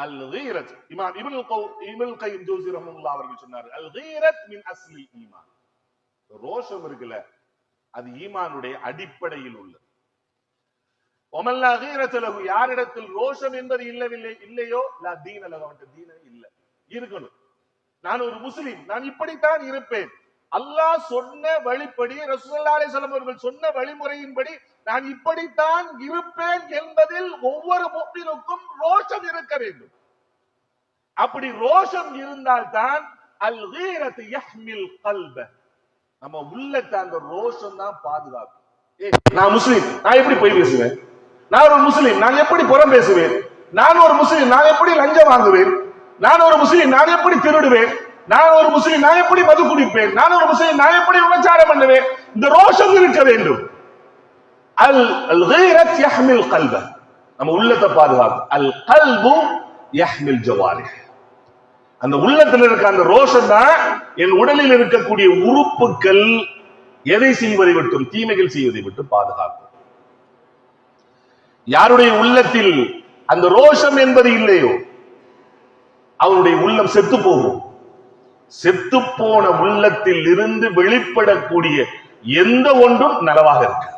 அல் கீரத் இமாம் இப்னுல் கௌ இப்னுல் கைம் ஜோசி ரஹ்மத்துல்லாஹி அவர்கள் சொன்னார் அல் கீரத் மின் அஸ்லி ஈமான் ரோஷம் இருக்குல்ல அது ஈமானுடைய அடிப்படையில் உள்ளது. ஒமல்லா கீரத்தலகு யாரிடத்தில் ரோஷம் என்பது இல்லவில்லை இல்லையோ? லா தீன லகு அவன்கிட்ட தீன இல்ல. இருக்கணும். நான் ஒரு முஸ்லிம் நான் இப்படித்தான் இருப்பேன். அல்லாஹ் சொன்ன வழிப்படி ரசூல்லா அலிசலம் அவர்கள் சொன்ன வழிமுறையின்படி நான் இப்படித்தான் இருப்பேன் என்பதில் ஒவ்வொரு முப்பினுக்கும் ரோஷம் இருக்க வேண்டும். அப்படி ரோஷம் இருந்தால்தான் அல் கீரத் யஹ்மில் கல்ப. நம்ம உள்ளத்தை அந்த ரோஷம் தான் பாதுகாக்கும். நான் முஸ்லீம் நான் எப்படி போய் பேசுவேன்? நான் ஒரு முஸ்லீம் நான் எப்படி புறம் பேசுவேன்? நான் ஒரு முஸ்லீம் நான் எப்படி லஞ்சம் வாங்குவேன்? நான் ஒரு முஸ்லீம் நான் எப்படி திருடுவேன்? நான் ஒரு முஸ்லீம் நான் எப்படி மது குடிப்பேன்? நான் ஒரு முஸ்லீம் நான் எப்படி விபச்சாரம் பண்ணுவேன்? இந்த ரோஷம் இருக்க வேண்டும். அல் அல் கீரத் யஹ்மில் கல்ப. நம்ம உள்ளத்தை பாதுகாக்கும். அல் கல்பு யஹ்மில் ஜவாரி. அந்த உள்ளத்தில் இருக்க அந்த ரோஷம் தான் என் உடலில் இருக்கக்கூடிய உறுப்புகள் எதை செய்வதை விட்டும் தீமைகள் செய்வதை விட்டு பாதுகாக்கும். யாருடைய உள்ளத்தில் அந்த ரோஷம் என்பது இல்லையோ அவருடைய உள்ளம் செத்து போகும். செத்து போன உள்ளத்தில் இருந்து வெளிப்படக்கூடிய எந்த ஒன்றும் நலவாக இருக்கு